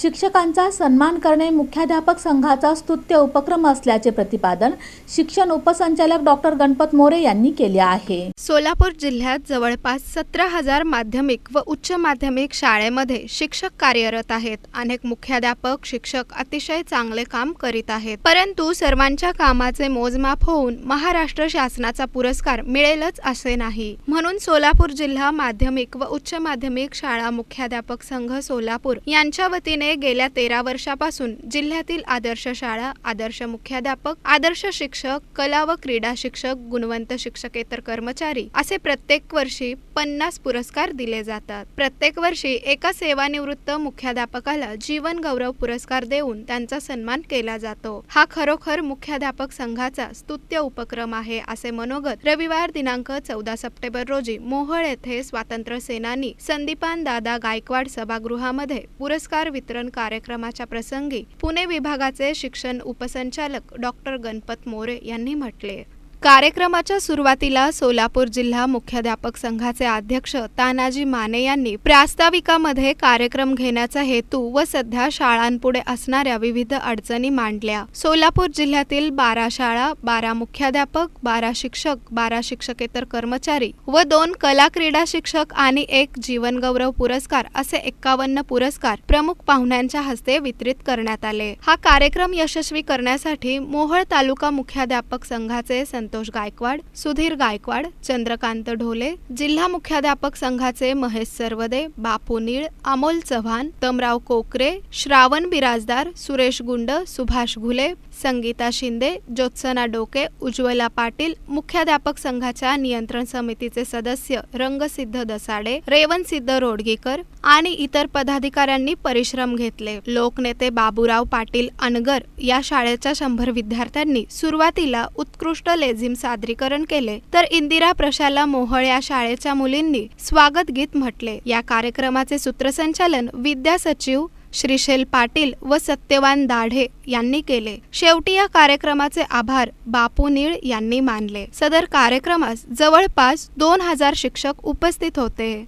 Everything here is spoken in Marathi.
शिक्षकांचा सन्मान करणे मुख्याध्यापक संघाचा स्तुत्य उपक्रम असल्याचे प्रतिपादन शिक्षण उपसंचालक डॉक्टर गणपत मोरे यांनी केले आहे. सोलापूर जिल्ह्यात जवळपास सतरा हजार माध्यमिक व उच्च माध्यमिक शाळेमध्ये शिक्षक कार्यरत आहेत. अनेक मुख्याध्यापक शिक्षक अतिशय चांगले काम करीत आहेत. परंतु सर्वांच्या कामाचे मोजमाप होऊन महाराष्ट्र शासनाचा पुरस्कार मिळेलच असे नाही. म्हणून सोलापूर जिल्हा माध्यमिक व उच्च माध्यमिक शाळा मुख्याध्यापक संघ सोलापूर यांच्या वतीने गेल्या तेरा वर्षापासून जिल्ह्यातील आदर्श शाळा आदर्श मुख्याध्यापक आदर्श शिक्षक कला व क्रीडा शिक्षक गुणवंत शिक्षकेतर कर्मचारी असे प्रत्येक वर्षी पन्नास पुरस्कार दिले जातात. प्रत्येक वर्षी एका सेवानिवृत्त मुख्याध्यापकाला जीवन गौरव पुरस्कार देऊन त्यांचा सन्मान केला जातो. हा खरोखर मुख्याध्यापक संघाचा स्तुत्य उपक्रम आहे असे मनोगत रविवार दिनांक चौदा सप्टेंबर रोजी मोहळ येथे स्वातंत्र्य सेनानी संदीपान दादा गायकवाड सभागृहामध्ये पुरस्कार वितरण कार्यक्रमाच्या प्रसंगी पुणे विभागाचे शिक्षण उपसंचालक डॉक्टर गणपत मोरे यांनी म्हटले. कार्यक्रमाच्या सुरुवातीला सोलापूर जिल्हा मुख्याध्यापक संघाचे अध्यक्ष तानाजी माने यांनी प्रास्ताविकामध्ये कार्यक्रम घेण्याचा हेतू व सध्या शाळांपुढे असणाऱ्या विविध अडचणी मांडल्या. सोलापूर जिल्ह्यातील बारा शाळा बारा मुख्याध्यापक बारा शिक्षक बारा शिक्षकेतर कर्मचारी व दोन कला क्रीडा शिक्षक आणि एक जीवनगौरव पुरस्कार असे एक्कावन्न पुरस्कार प्रमुख पाहुण्यांच्या हस्ते वितरित करण्यात आले. हा कार्यक्रम यशस्वी करण्यासाठी मोहोळ तालुका मुख्याध्यापक संघाचे संत संतोष गायकवाड सुधीर गायकवाड चंद्रकांत ढोले जिल्हा मुख्याध्यापक संघाचे महेश सरवदे बापू नीळ अमोल चव्हाण तमराव कोकरे श्रावण बिराजदार सुरेश गुंड सुभाष घुले संगीता शिंदे ज्योत्सना डोके उज्ज्वला पाटील मुख्याध्यापक संघाच्या नियंत्रण समितीचे सदस्य रंगसिद्ध दसाडे रेवनसिद्ध रोडगीकर आणि इतर पदाधिकाऱ्यांनी परिश्रम घेतले. लोकनेते बाबूराव पाटील अनगर या शाळेच्या शंभर विद्यार्थ्यांनी सुरुवातीला उत्कृष्ट लेझिम सादरीकरण केले तर इंदिरा प्रशाला मोहळ या शाळेच्या मुलींनी स्वागत गीत म्हटले. या कार्यक्रमाचे सूत्रसंचालन विद्या सचिव श्रीशैल पाटील व सत्यवान दाढे यांनी केले. शेवटी या कार्यक्रमाचे आभार बापू नीळ यांनी मानले. सदर कार्यक्रमास जवळपास दोन हजार शिक्षक उपस्थित होते.